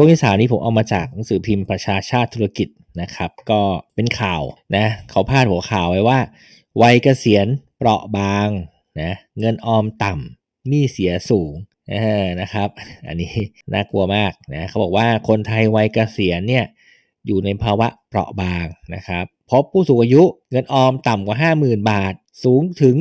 ช่วงที่สามนี้ผมเอามาจากหนังสือพิมพ์ประชาชาติธุรกิจนะครับ ก็เป็นข่าวนะเขาพาดหัวข่าวไว้ว่า วัยเกษียณเปราะบางนะเงินออมต่ำหนี้เสียสูงนะครับ อันนี้น่ากลัวมากนะเขาบอกว่าคนไทยวัยเกษียณเนี่ยอยู่ในภาวะเปราะบางนะครับ พบผู้สูงอายุเงินออมต่ำกว่า 50,000 บาท สูงถึง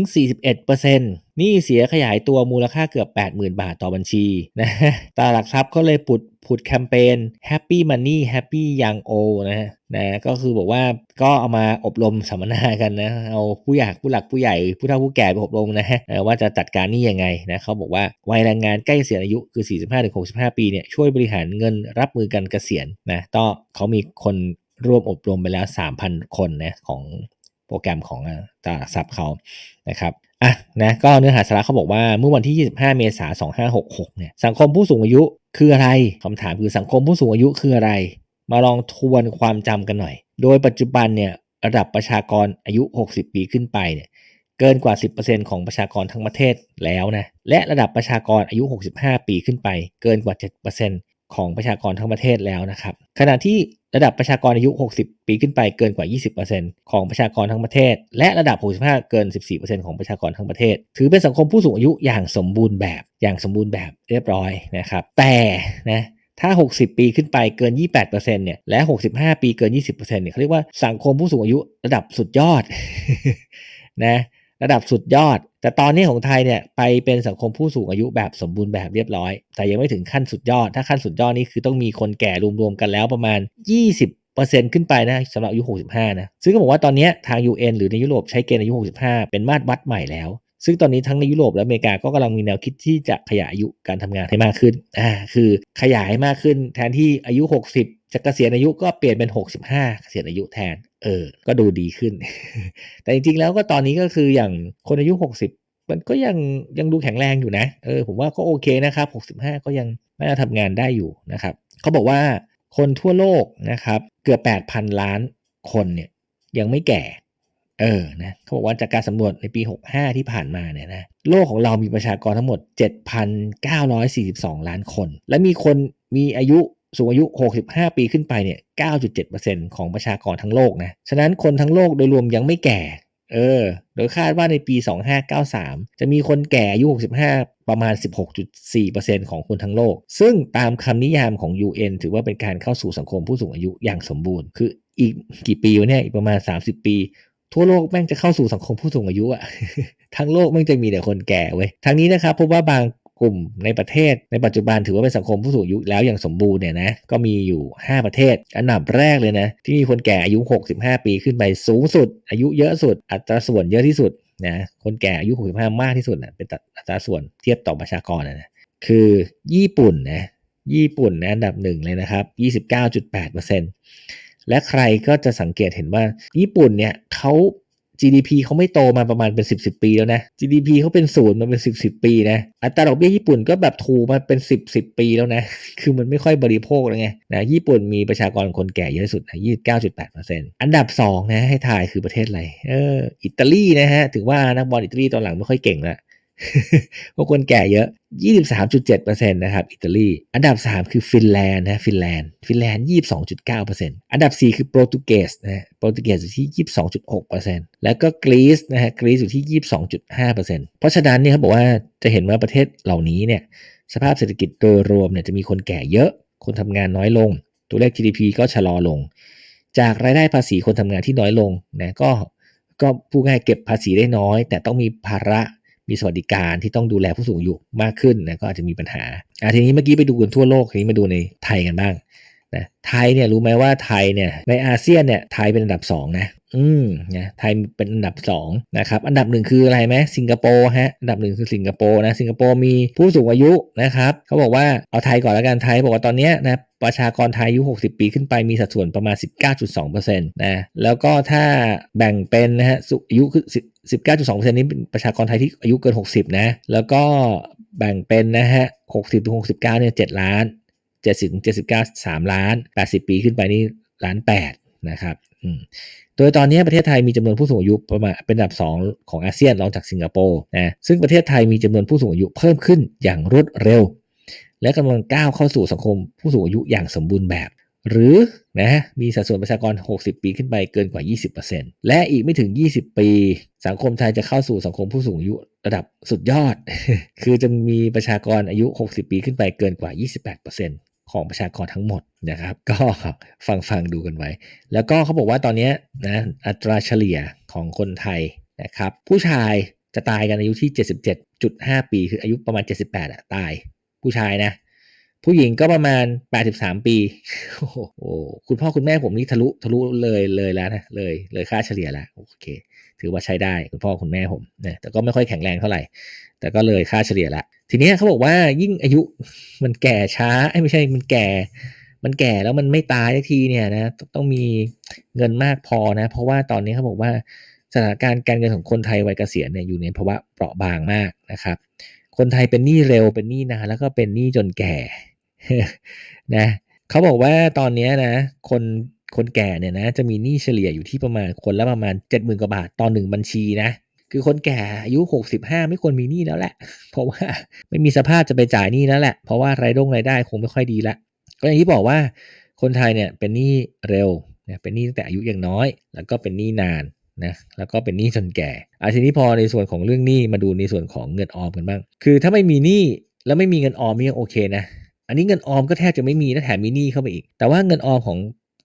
41%นี่เสียขยายตัวมูลค่าเกือบ 80,000 บาทต่อบัญชีนะตลาดหลักทรัพย์ก็เลยปุดผุดแคมเปญ Happy Money Happy Young Old นะนะก็คือบอกว่าก็เอามาอบรมสัมมนากันนะ เอาผู้อยากผู้หลักผู้ใหญ่ ผู้เฒ่าผู้แก่ไปอบรมนะฮะว่าจะจัดการนี่ยังไงนะเขาบอกว่าวัยแรงงานใกล้เกษียณอายุคือ 45-65 ปีเนี่ยช่วยบริหารเงินรับมือกันเกษียณนะก็เขามีคน ร่วมอบรมไปแล้ว 3,000 คนนะของโปรแกรมของตลาดทรัพย์เขานะครับอะนะก็เนื้อหาสาระเขาบอกว่าเมื่อวันที่ 25 เมษายน 2566 เนี่ยสังคมผู้สูงอายุคืออะไรคำถามคือสังคมผู้สูงอายุคืออะไร มาลองทวนความจำกันหน่อย โดยปัจจุบันเนี่ยระดับประชากรอายุ 60 ปีขึ้นไปเนี่ยเกินกว่า 10%ของประชากรทั้งประเทศแล้วนะและระดับประชากรอายุ 65 ปีขึ้นไป เกินกว่า 7%ของประชากรทั้งประเทศแล้วนะครับขณะที่ ระดับประชากรอายุ 60 ปีขึ้นไปเกินกว่า 20%ของประชากรทั้งประเทศ และระดับ 65 เกิน 14%ของประชากรทั้งประเทศ ถือเป็นสังคมผู้สูงอายุอย่างสมบูรณ์แบบอย่างสมบูรณ์แบบเรียบร้อยนะครับ แต่นะถ้า 60 ปีขึ้นไปเกิน 28%เนี่ย และ 65 ปีเกิน 20%เนี่ยเขาเรียกว่าสังคมผู้สูงอายุระดับสุดยอดนะ ระดับสุดยอด แต่ตอนนี้ของไทยเนี่ยไปเป็นสังคมผู้สูงอายุแบบสมบูรณ์แบบเรียบร้อย แต่ยังไม่ถึงขั้นสุดยอด ถ้าขั้นสุดยอดนี่คือต้องมีคนแก่รวมๆกันแล้วประมาณ 20%ขึ้นไปนะสำหรับอายุ 65 นะ ซึ่งก็บอกว่าตอนนี้ทาง UN หรือในยุโรปใช้เกณฑ์อายุ 65 เป็นมาตรวัดใหม่แล้ว ซึ่งตอนนี้ทั้งในยุโรปและอเมริกาก็กำลังมีแนวคิดที่จะขยายอายุการทำงานให้มากขึ้นอ่าคือขยายมากขึ้นแทนที่อายุ 60 จะเกษียณอายุก็เปลี่ยนเป็น 65 เกษียณอายุแทน เออ ก็ดูดีขึ้น แต่จริงๆแล้วก็ตอนนี้ก็คืออย่างคนอายุ 60 มันก็ยังยังดูแข็งแรงอยู่นะ เออ ผมว่าก็โอเคนะครับ 65 ก็ยังน่าจะทำงานได้อยู่นะครับ เขาบอกว่าคนทั่วโลกนะครับ เกือบ 8,000 ล้านคนเนี่ยยังไม่แก่ เออ นะเขาบอกว่าจากการสำรวจในปี 65 ที่ผ่านมาเนี่ยนะ โลกของเรามีประชากรทั้งหมด 7,942 ล้านคน และมีคนมีอายุ สูงอายุ 65 ปีขึ้นไปเนี่ย 9.7%ของประชากรทั้งโลกนะ ฉะนั้นคนทั้งโลกโดยรวมยังไม่แก่ เออ โดยคาดว่าในปี 2593 จะมีคนแก่อายุ 65 ประมาณ 16.4%ของคนทั้งโลก ซึ่งตามคำนิยามของ UN ถือว่าเป็นการเข้าสู่สังคมผู้สูงอายุอย่างสมบูรณ์ คืออีกกี่ปีวะเนี่ย อีกประมาณ 30 ปีทั่วโลกแม่งจะเข้าสู่สังคมผู้สูงอายุอะทั้งโลกแม่งจะมีแต่คนแก่เว้ย ทั้งนี้นะครับพบว่าบาง กลุ่มในประเทศ ในปัจจุบันถือว่าเป็นสังคมผู้สูงอายุแล้วอย่างสมบูรณ์เนี่ยนะก็มีอยู่ 5 ประเทศ อันดับแรกเลยนะที่มีคนแก่อายุ 65 ปีขึ้นไปสูงสุด อายุเยอะสุด อัตราส่วนเยอะที่สุดนะคนแก่อายุ 65 มากที่สุดนะเป็นอัตราส่วนเทียบต่อประชากรนะคือญี่ปุ่นนะญี่ปุ่นนะอันดับหนึ่งเลยนะครับ 29.8%และใครก็จะสังเกตเห็นว่าญี่ปุ่นเนี่ยเขา GDP เขาไม่โตมาประมาณเป็น 10บสปีแล้วนะ GDP เขาเป็นศูนย์มาเป็น 10บสปีนะ อัตราดอกเบี้ยญี่ปุ่นก็แบบถูมาเป็น 10บสปีแล้วนะ คือมันไม่ค่อยบริโภคแล้วไงนะญี่ปุ่นมีประชากรคนแก่เยอะสุดนะ29.8%อันดับ2นะให้ทายคือประเทศอะไรเอออิตาลีนะฮะ ถึงว่านักบอลอิตาลีตอนหลังไม่ค่อยเก่งละ เพราะคนแก่เยอะ 23.7%นะครับ อิตาลี อันดับ 3 คือฟินแลนด์นะฟินแลนด์ ฟินแลนด์ 22.9%อันดับ 4 คือโปรตุเกสนะโปรตุเกสอยู่ที่ 22.6%แล้วก็กรีซนะฮะกรีซอยู่ที่ 22.5%เพราะฉะนั้นเนี่ยเขาบอกว่าจะเห็นว่าประเทศเหล่านี้เนี่ยสภาพเศรษฐกิจโดยรวมเนี่ยจะมีคนแก่เยอะ คนทำงานน้อยลง ตัวเลข GDP ก็ชะลอลง จากรายได้ภาษีคนทำงานที่น้อยลงนะก็ก็ผู้ง่ายเก็บภาษีได้น้อย แต่ต้องมีภาระ มีสวัสดิการที่ต้องดูแลผู้สูงอายุมากขึ้นนะก็อาจจะมีปัญหาอะทีนี้เมื่อกี้ไปดูกันทั่วโลกทีนี้มาดูในไทยกันบ้างนะไทยเนี่ยรู้ไหมว่าไทยเนี่ยในอาเซียนเนี่ยไทยเป็นอันดับ2นะอืมนะไทยเป็นอันดับ2นะครับอันดับหนึ่งคืออะไรไหมสิงคโปร์ฮะอันดับหนึ่งคือสิงคโปร์นะสิงคโปร์มีผู้สูงอายุนะครับเขาบอกว่าเอาไทยก่อนแล้วกันไทยบอกว่าตอนนี้นะประชากรไทยอายุ 60 ปีขึ้นไปมีสัดส่วนประมาณ 19.2%นะแล้วก็ถ้าแบ่งเป็นนะฮะอายุคือ 19.2%นี้เป็นประชากรไทยที่อายุเกิน 60 นะ แล้วก็แบ่งเป็นนะฮะ 60ถึง69 เนี่ย 7 ล้าน 70ถึง79 3 ล้าน 80 ปีขึ้นไปนี่ล้าน 8 นะครับอืมโดยตอนนี้ประเทศไทยมีจำนวนผู้สูงอายุประมาณเป็นอันดับ 2 ของอาเซียนรองจากสิงคโปร์นะ ซึ่งประเทศไทยมีจำนวนผู้สูงอายุเพิ่มขึ้นอย่างรวดเร็ว และกำลังก้าวเข้าสู่สังคมผู้สูงอายุอย่างสมบูรณ์แบบ หรือนะมีสัดส่วนประชากร 60 ปีขึ้นไปเกินกว่า 20%และอีกไม่ถึง 20 ปี สังคมไทยจะเข้าสู่สังคมผู้สูงอายุระดับสุดยอด คือจะมีประชากรอายุ 60 ปีขึ้นไปเกินกว่า 28%ของประชากรทั้งหมดนะครับ ก็ฟังฟังดูกันไว้ แล้วก็เขาบอกว่าตอนนี้นะอัตราเฉลี่ยของคนไทยนะครับผู้ชายจะตายกันอายุที่ 77.5 ปี คืออายุประมาณ 78อะตายผู้ชายนะ ผู้หญิงก็ประมาณ 83 ปี โอ้โห คุณพ่อคุณแม่ผมนี่ทะลุทะลุเลยเลยแล้วนะ เลยเลยค่าเฉลี่ยแล้ว โอเค ถือว่าใช้ได้คุณพ่อคุณแม่ผมนะแต่ก็ไม่ค่อยแข็งแรงเท่าไหร่ แต่ก็เลยค่าเฉลี่ยละ ทีนี้เขาบอกว่ายิ่งอายุมันแก่ช้าไม่ใช่มันแก่ มันแก่แล้วมันไม่ตายทีเนี่ยนะ ต้องมีเงินมากพอนะ เพราะว่าตอนนี้เขาบอกว่าสถานการณ์การเงินของคนไทยวัยเกษียณเนี่ยอยู่ในภาวะเปราะบางมากนะครับ คนไทยเป็นหนี้เร็วเป็นหนี้นานแล้วก็เป็นหนี้จนแก่ นะเขาบอกว่าตอนนี้นะคนคนแก่เนี่ยนะจะมีหนี้เฉลี่ยอยู่ที่ประมาณคนละประมาณ 70,000กว่าบาทต่อหนึ่งบัญชีนะคือคนแก่อายุ 65 ไม่ควรมีหนี้แล้วแหละ เพราะว่าไม่มีสภาพจะไปจ่ายหนี้แล้วแหละ เพราะว่ารายได้รายได้คงไม่ค่อยดีละ ก็อย่างที่บอกว่าคนไทยเนี่ยเป็นหนี้เร็วนะเป็นหนี้ตั้งแต่อายุยังน้อย แล้วก็เป็นหนี้นานนะแล้วก็เป็นหนี้จนแก่อาทีนี้พอในส่วนของเรื่องหนี้มาดูในส่วนของเงินออมกันบ้าง คือถ้าไม่มีหนี้แล้วไม่มีเงินออมนี่ยังโอเคนะ อันนี้เงินออมก็แทบจะไม่มีและแถมมีหนี้เข้าไปอีก แต่ว่าเงินออมของ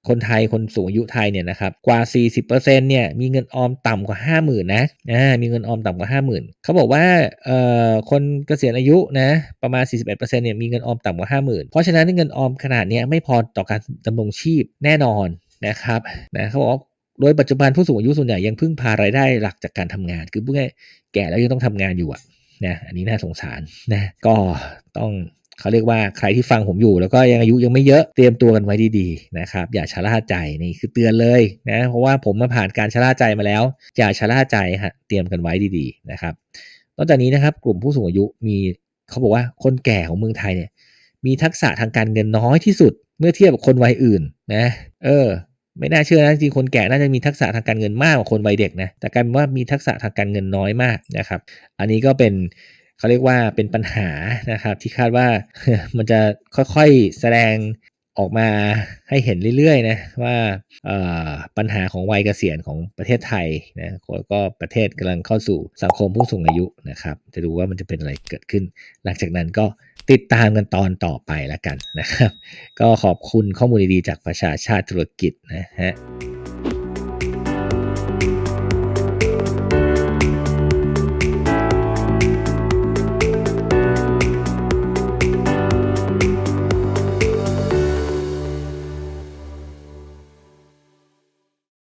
คนไทยคนสูงอายุไทยเนี่ยนะครับกว่า 40%เนี่ยมีเงินออมต่ำกว่า 50,000นะอ่ามีเงินออมต่ำกว่า 50,000เขาบอกว่าเอ่อคนเกษียณอายุนะประมาณ 41%เนี่ยมีเงินออมต่ำกว่า 50,000 เพราะฉะนั้นเงินออมขนาดนี้ไม่พอต่อการดำรงชีพแน่นอนนะครับนะเขาบอกว่าโดยปัจจุบันผู้สูงอายุส่วนใหญ่ยังพึ่งพารายได้หลักจากการทำงาน คือพูดง่ายแก่แล้วยังต้องทำงานอยู่อะนะอันนี้น่าสงสารนะก็ต้อง เขาเรียกว่าใครที่ฟังผมอยู่แล้วก็ยังอายุยังไม่เยอะเตรียมตัวกันไว้ดีๆนะครับอย่าชะล่าใจนี่คือเตือนเลยนะเพราะว่าผมมาผ่านการชะล่าใจมาแล้ว อย่าชะล่าใจฮะเตรียมกันไว้ดีๆนะครับนอกจากนี้นะครับกลุ่มผู้สูงอายุมีเขาบอกว่าคนแก่ของเมืองไทยเนี่ยมีทักษะทางการเงินน้อยที่สุด เมื่อเทียบกับคนวัยอื่นนะเออ ไม่น่าเชื่อนะจริงคนแก่น่าจะมีทักษะทางการเงินมากกว่าคนวัยเด็กนะแต่กลายเป็นว่ามีทักษะทางการเงินน้อยมากนะครับ อันนี้ก็เป็น เขาเรียกว่าเป็นปัญหานะครับที่คาดว่ามันจะค่อยๆแสดงออกมาให้เห็นเรื่อยๆนะว่าปัญหาของวัยเกษียณของประเทศไทยนะก็ประเทศกำลังเข้าสู่สังคมผู้สูงอายุนะครับจะดูว่ามันจะเป็นอะไรเกิดขึ้น หลังจากนั้นก็ติดตามกันตอนต่อไปแล้วกันนะครับ ก็ขอบคุณข้อมูลดีๆจากประชาชาติธุรกิจนะฮะ